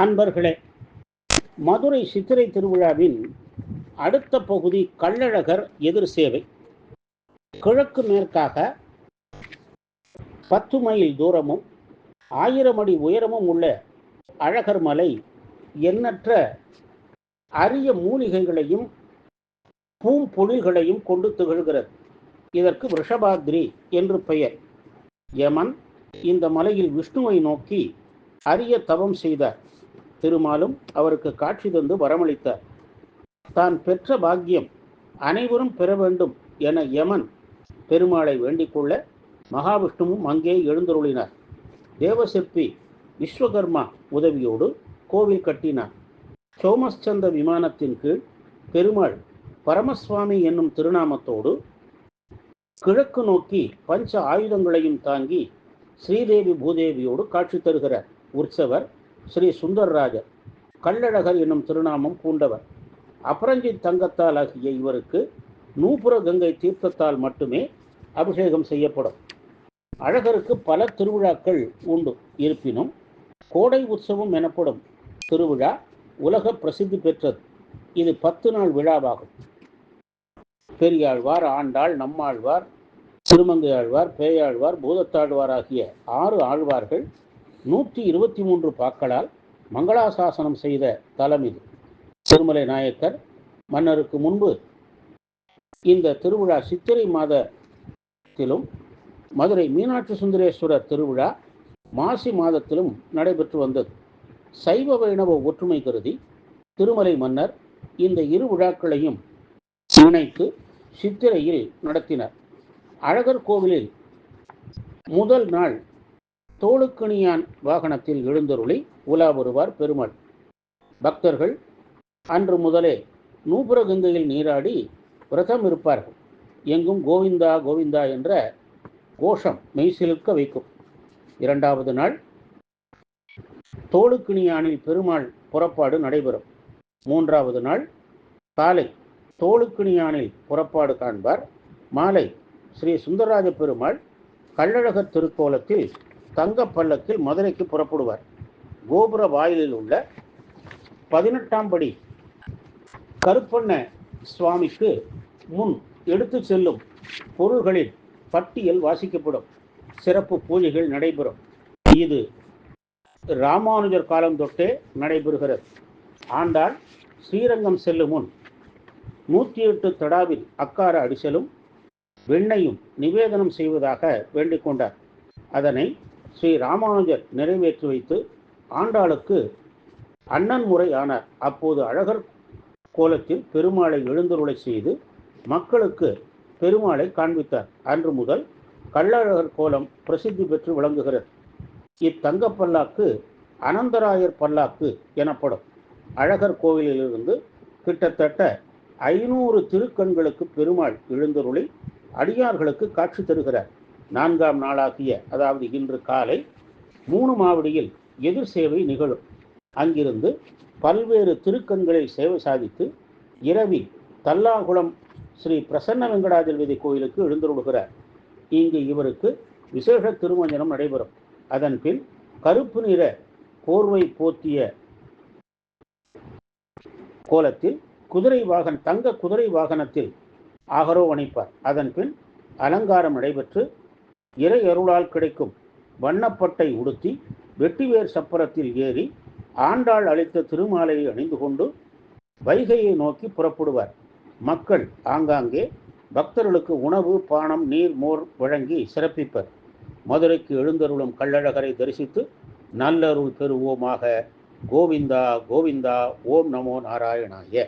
அன்பர்களே மதுரை சித்திரை திருவிழாவின் அடுத்த பகுதி கள்ளழகர் எதிர் சேவை. கிழக்கு மேற்காக பத்து மைல் தூரமும் ஆயிரம் அடி உயரமும் உள்ள அழகர் மலை எண்ணற்ற அரிய மூலிகைகளையும் பூம்பொழில்களையும் கொண்டு திகழ்கிறது. இதற்கு ரிஷபாத்ரி என்று பெயர். யமன் இந்த மலையில் விஷ்ணுவை நோக்கி அரிய தவம் செய்தார். திருமாலும் அவருக்கு காட்சி தந்து வரமளித்தார். தான் பெற்ற பாக்கியம் அனைவரும் பெற வேண்டும் என யமன் பெருமாளை வேண்டிக்கொள்ள மகாவிஷ்ணுவும் அங்கே எழுந்தருளினார். தேவசிற்பி விஸ்வகர்மா உதவியோடு கோவில் கட்டினார். சோமஸ்சந்த விமானத்தின் கீழ் பெருமாள் பரமசுவாமி என்னும் திருநாமத்தோடு கிழக்கு நோக்கி பஞ்ச ஆயுதங்களையும் தாங்கி ஸ்ரீதேவி பூதேவியோடு காட்சி தருகிறார். உற்சவர் ஸ்ரீ சுந்தர்ராஜர். கள்ளழகர் என்னும் திருநாமம் பூண்டவர் அபரஞ்சித் தங்கத்தால் ஆகிய இவருக்கு நூபுர கங்கை தீர்த்தத்தால் மட்டுமே அபிஷேகம் செய்யப்படும். அழகருக்கு பல திருவிழாக்கள் உண்டு. இருப்பினும் கோடை உற்சவம் எனப்படும் திருவிழா உலக பிரசித்தி பெற்றது. இது பத்து நாள் விழாவாகும். பெரியாழ்வார் ஆண்டாள் நம்மாழ்வார் திருமங்கையாழ்வார் பேயாழ்வார் பூதத்தாழ்வார் ஆகிய ஆறு ஆழ்வார்கள் நூற்றி இருபத்தி மூன்று பாக்களால் மங்களாசாசனம் செய்த தலம் இது. திருமலை நாயக்கர் மன்னருக்கு முன்பு இந்த திருவிழா சித்திரை மாதத்திலும் மதுரை மீனாட்சி சுந்தரேஸ்வரர் திருவிழா மாசி மாதத்திலும் நடைபெற்று வந்தது. சைவ வைணவ ஒற்றுமை கருதி திருமலை மன்னர் இந்த இரு விழாக்களையும் இணைத்து சித்திரையில் நடத்தினார். அழகர் கோவிலில் முதல் நாள் தோளுக்கணியான் வாகனத்தில் எழுந்தருளி உலா வருவார் பெருமாள். பக்தர்கள் அன்று முதலே நூபுரகங்கையில் நீராடி விரதம் இருப்பார்கள். எங்கும் கோவிந்தா கோவிந்தா என்ற கோஷம் மெய்சிலுக்க வைக்கும். இரண்டாவது நாள் தோளுக்கிணியானில் பெருமாள் புறப்பாடு நடைபெறும். மூன்றாவது நாள் காலை தோளுக்கிணியானில் புறப்பாடு காண்பார். மாலை ஸ்ரீ சுந்தரராஜ பெருமாள் கள்ளழகர் திருக்கோலத்தில் தங்க பல்லக்கில் மதுரைக்கு புறப்படுவார். கோபுர வாயிலில் உள்ள பதினெட்டாம் படி கருப்பண்ண சுவாமிக்கு முன் எடுத்து செல்லும் பொருள்களின் பட்டியல் வாசிக்கப்படும். சிறப்பு பூஜைகள் நடைபெறும். இது ராமானுஜர் காலம் தொட்டே நடைபெறுகிறது. ஆண்டாள் ஸ்ரீரங்கம் செல்லும் முன் நூற்றி எட்டு தடாவில் அக்கார அடிசலும் வெண்ணையும் நிவேதனம் செய்வதாக வேண்டிக் கொண்டார். அதனை ஸ்ரீ ராமானுஜர் நிறைவேற்றி வைத்து ஆண்டாளுக்கு அண்ணன் முறை ஆனார் அப்போது அழகர் கோலத்தில் பெருமாளை எழுந்தருளை செய்து மக்களுக்கு பெருமாளை காண்பித்தார். அன்று முதல் கள்ளழகர் கோலம் பிரசித்தி பெற்று விளங்குகிறது. இத்தங்க பல்லாக்கு அனந்தராயர் பல்லாக்கு எனப்படும். அழகர் கோவிலிலிருந்து கிட்டத்தட்ட ஐநூறு திருக்கண்களுக்கு பெருமாள் எழுந்தருளி அடியார்களுக்கு காட்சி தருகிறார். நான்காம் நாளாகிய அதாவது இன்று காலை மூணு மாவடியில் எதிர் சேவை நிகழும். அங்கிருந்து பல்வேறு திருக்கண்களில் சேவை சாதித்து இரவில் தல்லாகுளம் ஸ்ரீ பிரசன்ன வெங்கடாஜலபதி கோயிலுக்கு எழுந்துருடுகிறார் இங்கு இவருக்கு விசேஷ திருமஞ்சனம் நடைபெறும். அதன் பின் கருப்பு நிற போர்வை போத்திய கோலத்தில் குதிரை வாகன தங்க குதிரை வாகனத்தில் ஆகரோவணிப்பார் அதன் பின் அலங்காரம் நடைபெற்று இறை அருளால் கிடைக்கும் வண்ணப்பட்டை உடுத்தி வெட்டிவேர் சப்பரத்தில் ஏறி ஆண்டாள் அளித்த திருமாலையை அணிந்து கொண்டு வைகையை நோக்கி புறப்படுவார். மக்கள் ஆங்காங்கே பக்தர்களுக்கு உணவு பானம் நீர் மோர் வழங்கி சிறப்பிப்பர். மதுரைக்கு எழுந்தருளும் கள்ளழகரை தரிசித்து நல்லருள் பெறுவோமாக. கோவிந்தா கோவிந்தா ஓம் நமோ நாராயணாய.